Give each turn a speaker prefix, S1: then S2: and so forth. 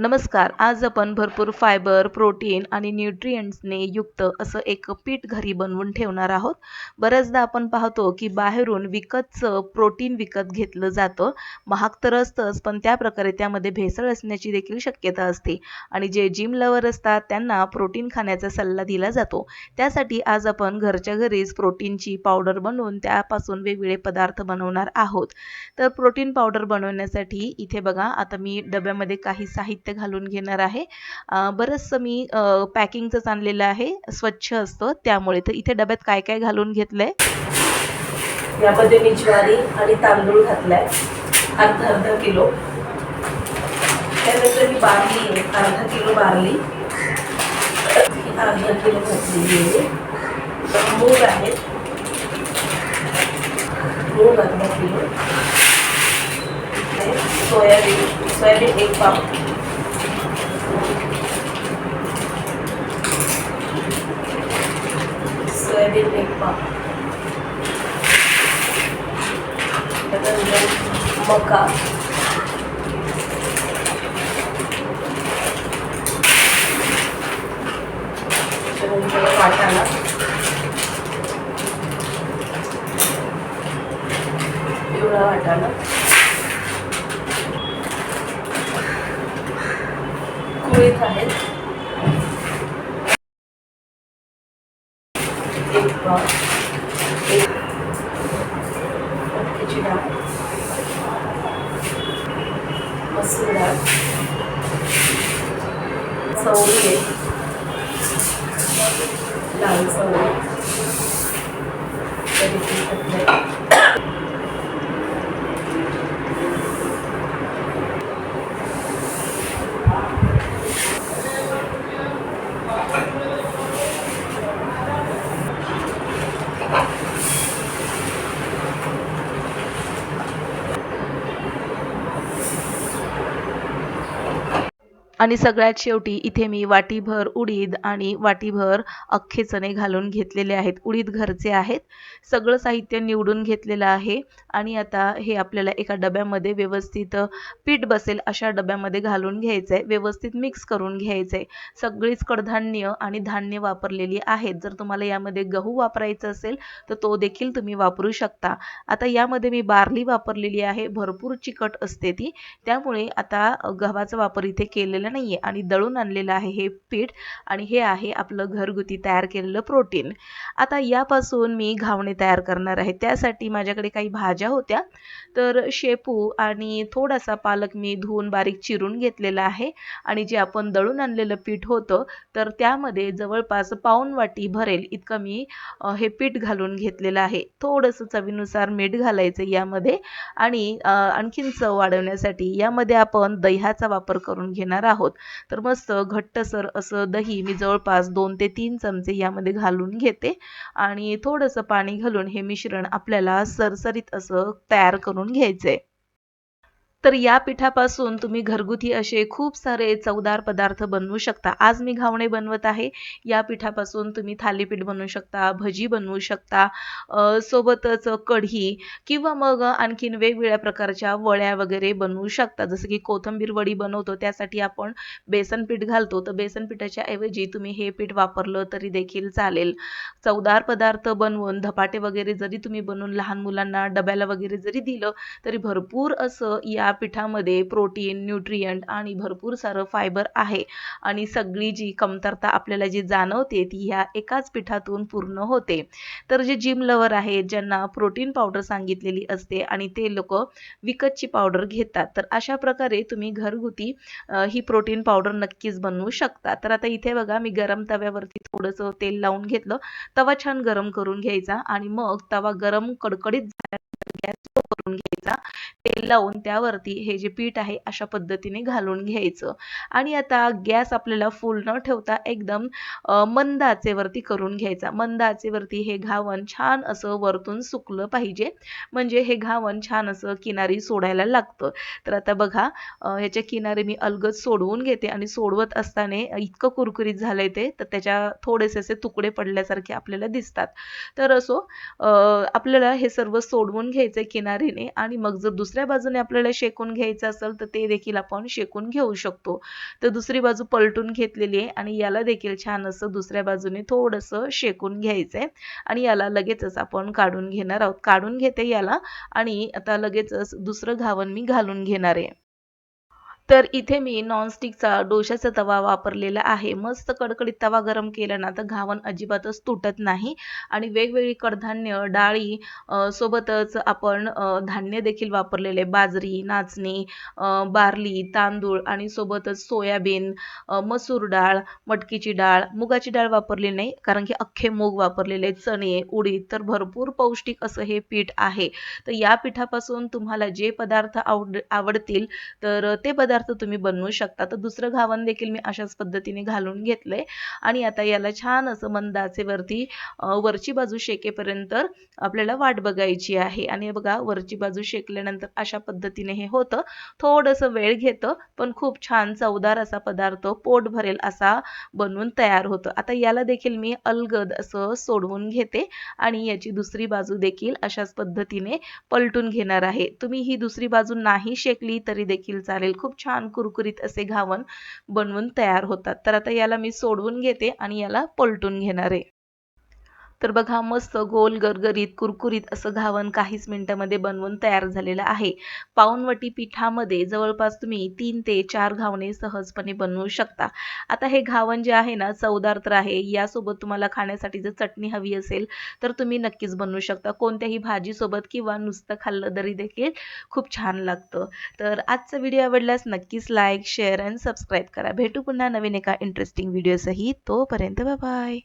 S1: नमस्कार आज आपण भरपूर फायबर प्रोटीन आणि न्यूट्रियंट्सने युक्त असं एक पीठ घरी बनवून ठेवणार आहोत. बऱ्याचदा आपण पाहतो की बाहेरून विकतचं प्रोटीन विकत घेतलं जातं. महाग तर असतंच पण त्या प्रकारे त्यामध्ये भेसळ असण्याची देखील शक्यता असते. आणि जे जिम लवर असतात त्यांना प्रोटीन खाण्याचा सल्ला दिला जातो. त्यासाठी आज आपण घरच्या घरीच प्रोटीनची पावडर बनवून त्यापासून वेगवेगळे पदार्थ बनवणार आहोत. तर प्रोटीन पावडर बनवण्यासाठी इथे बघा आता मी डब्यामध्ये काही साहित्य घालून घेणार आहे. बरंचसं मी पॅकिंगचंच आणलेलं आहे. स्वच्छ असतं. त्यामुळे तर इथे डब्यात काय काय घालून घेतलंय? यामध्ये मी ज्वारी आणि तांदूळ घातलाय. अर्धा अर्धा किलो. त्यानंतर मी बारली अर्धा किलो बारली. अर्धा किलो घातलेली आहे. मूग आहेत. मूग अर्धा किलो. सोयाबीन सोयाबीन एक पाव. सोयाबीन एक त्यानंतर मका. त्यानंतर वाटाणा. पिवळा वाटाणा. कुळीत आहेत एक पाव एक मटकीची डाळ मसूर डाळ चवळी आहे आणि सगळ्यात शेवटी इथे मी वाटीभर उडीद आणि वाटीभर अख्खे चणे घालून घेतलेले आहेत. उडीद घरचे आहेत. सगळं साहित्य निवडून घेतलेलं आहे. आणि आता हे आपल्याला एका डब्यामध्ये व्यवस्थित पीठ बसेल अशा डब्यामध्ये घालून घ्यायचं आहे व्यवस्थित मिक्स करून घ्यायचं आहे सगळीच कडधान्य आणि धान्य वापरलेली आहेत. जर तुम्हाला यामध्ये गहू वापरायचं असेल तर तो देखील तुम्ही वापरू शकता. आता यामध्ये मी बार्ली वापरलेली आहे. भरपूर चिकट असते ती. त्यामुळे आता गव्हाचा वापर इथे केलेला नाही आहे आणि दळून आणलेलं आहे हे पीठ आणि हे आहे आपलं घरगुती तयार केलेलं प्रोटीन. आता यापासून मी घावणे तयार करणार आहे. त्यासाठी माझ्याकडे काही भाज्या होत्या. तर शेपू आणि थोडासा पालक मी धुवून बारीक चिरून घेतलेला आहे. आणि जे आपण दळून आणलेलं पीठ होतं तर त्यामध्ये जवळपास पाऊन वाटी भरेल इतकं मी हे पीठ घालून घेतलेलं आहे. थोडंसं चवीनुसार मीठ घालायचं यामध्ये आणि आणखीन चव वाढवण्यासाठी यामध्ये आपण दह्याचा वापर करून घेणार आहोत. तर मस्त घट्टसर असं दही मी जवळपास दोन ते तीन चमचे यामध्ये घालून घेते. आणि थोडंसं पाणी घालून हे मिश्रण आपल्याला सरसरीत असं तयार करून घ्यायचंय. तर या पिठापासून तुम्ही घरगुती असे खूप सारे चवदार पदार्थ बनवू शकता. आज मी घावणे बनवत आहे. या पिठापासून तुम्ही थालीपीठ बनवू शकता भजी बनवू शकता सोबतच कढी किंवा मग आणखीन वेगवेगळ्या प्रकारच्या वड्या वगैरे बनवू शकता. जसं की कोथंबीर वडी बनवतो त्यासाठी आपण बेसन पीठ घालतो. तर बेसन पिठाच्या ऐवजी तुम्ही हे पीठ वापरलं तरी देखील चालेल. चवदार पदार्थ बनवून धपाटे वगैरे जरी तुम्ही बनवून लहान मुलांना डब्याला वगैरे जरी दिलं तरी भरपूर असं या पिठामध्ये प्रोटीन न्यूट्रियंट आणि भरपूर सारं फायबर आहे. आणि सगळी जी कमतरता आपल्याला जी जाणवते ती ह्या एकाच पिठातून पूर्ण होते. तर जे जिम लवर आहेत ज्यांना प्रोटीन पावडर सांगितलेली असते आणि ते लोक विकतची पावडर घेतात तर अशा प्रकारे तुम्ही घरगुती ही प्रोटीन पावडर नक्कीच बनवू शकता. तर आता इथे बघा मी गरम तव्यावरती थोडंसं तेल लावून घेतलं. तवा छान गरम करून घ्यायचा आणि मग तवा गरम कडकडीत झाल्यानंतर गॅस करून घ्यायचा. तेल लावून त्यावरती हे जे पीठ आहे अशा पद्धतीने घालून घ्यायचं. आणि आता गॅस आपल्याला फुल न ठेवता एकदम मंद आचेवरती करून घ्यायचा. मंद आचेवरती हे घावण छान असं वरतून सुकलं पाहिजे. म्हणजे हे घावण छान असं किनारी सोडायला लागतं. तर आता बघा ह्याच्या किनारी मी अलगद सोडवून घेते आणि सोडवत असताना इतकं कुरकुरीत झालंय ते तर त्याच्या थोडेसे असे तुकडे पडल्यासारखे आपल्याला दिसतात. तर असो आपल्याला हे सर्व सोडवून घ्यायचं किनारीने आणि आणि मग जर दुसऱ्या बाजूने आपल्याला शेकून घ्यायचं असेल तर ते देखील आपण शेकून घेऊ शकतो. तर दुसरी बाजू पलटून घेतलेली आहे आणि याला देखील छान असं दुसऱ्या बाजूने थोडंसं शेकून घ्यायचं आहे आणि याला लगेचच आपण काढून घेणार आहोत. काढून घेते याला आणि आता लगेचच दुसरं घावन मी घालून घेणार आहे. तर इथे मी नॉनस्टिकचा डोशाचा तवा वापरलेला आहे. मस्त कडकडीत तवा गरम केला ना तर घावण अजिबातच तुटत नाही. आणि वेगवेगळी कडधान्य डाळी सोबतच आपण धान्य देखील वापरलेले. बाजरी नाचणी बार्ली तांदूळ आणि सोबतच सोयाबीन मसूर डाळ मटकीची डाळ मुगाची डाळ वापरली नाही कारण की अख्खे मूग वापरलेले चणे उडीद तर भरपूर पौष्टिक असं हे पीठ आहे. तर या पिठापासून तुम्हाला जे पदार्थ आवड आवडतील तर ते पदार्थ पदार्थ तुम्ही बनवू शकता. तर दुसरं घावन देखील मी अशाच पद्धतीने घालून घेतलंय. आणि आता याला छान असं मंदाचेवरती वरती वरची बाजू शेकेपर्यंत आपल्याला वाट बघायची आहे. आणि बघा वरची बाजू शेकल्यानंतर अशा पद्धतीने हे होतं. थोडंसं वेळ घेतं पण खूप छान चवदार असा पदार्थ पोट भरेल असा बनवून तयार होतं. आता याला देखील मी अलगद असं सोडवून घेते. आणि याची दुसरी बाजू देखील अशाच पद्धतीने पलटून घेणार आहे. तुम्ही ही दुसरी बाजू नाही शेकली तरी देखील चालेल. खूप छान कुरकुरीत असे घावण बनवून तयार होतात. तर आता याला मी सोडवून घेते आणि याला पलटून घेणार आहे. तर बघा मस्त गोल गरगरीत कुरकुरीत असं घावण काहीच मिनिटामध्ये बनवून तयार झालेलं आहे. पाऊनवटी पिठामध्ये जवळपास तुम्ही तीन ते चार घावणे सहजपणे बनवू शकता. आता हे घावण जे आहे ना चवदार तर आहे. यासोबत तुम्हाला खाण्यासाठी जर चटणी हवी असेल तर तुम्ही नक्कीच बनवू शकता. कोणत्याही भाजीसोबत किंवा नुसतं खाल्लं तरी देखील खूप छान लागतं. तर आजचा व्हिडिओ आवडल्यास नक्कीच लाईक शेअर अँड सबस्क्राईब करा. भेटू पुन्हा नवीन एका इंटरेस्टिंग व्हिडिओसही तोपर्यंत बाय